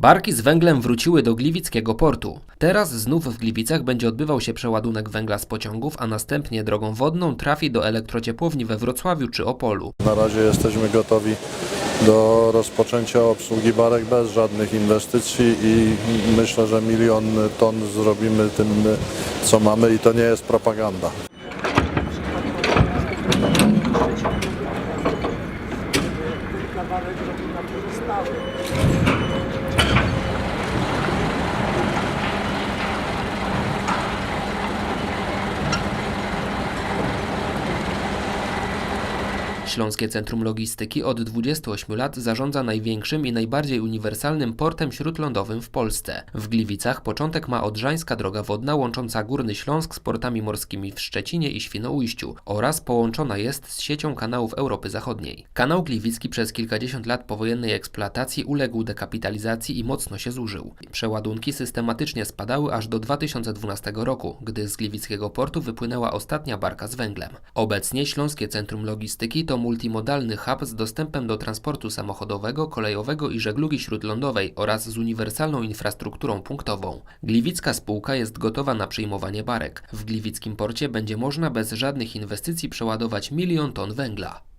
Barki z węglem wróciły do Gliwickiego portu. Teraz znów w Gliwicach będzie odbywał się przeładunek węgla z pociągów, a następnie drogą wodną trafi do elektrociepłowni we Wrocławiu czy Opolu. Na razie jesteśmy gotowi do rozpoczęcia obsługi barek bez żadnych inwestycji i myślę, że milion ton zrobimy tym, co mamy i to nie jest propaganda. Estado. Śląskie Centrum Logistyki od 28 lat zarządza największym i najbardziej uniwersalnym portem śródlądowym w Polsce. W Gliwicach początek ma Odrzańska Droga Wodna łącząca Górny Śląsk z portami morskimi w Szczecinie i Świnoujściu oraz połączona jest z siecią kanałów Europy Zachodniej. Kanał Gliwicki przez kilkadziesiąt lat powojennej eksploatacji uległ dekapitalizacji i mocno się zużył. Przeładunki systematycznie spadały aż do 2012 roku, gdy z Gliwickiego portu wypłynęła ostatnia barka z węglem. Obecnie Śląskie Centrum Logistyki to multimodalny hub z dostępem do transportu samochodowego, kolejowego i żeglugi śródlądowej oraz z uniwersalną infrastrukturą punktową. Gliwicka spółka jest gotowa na przyjmowanie barek. W Gliwickim porcie będzie można bez żadnych inwestycji przeładować milion ton węgla.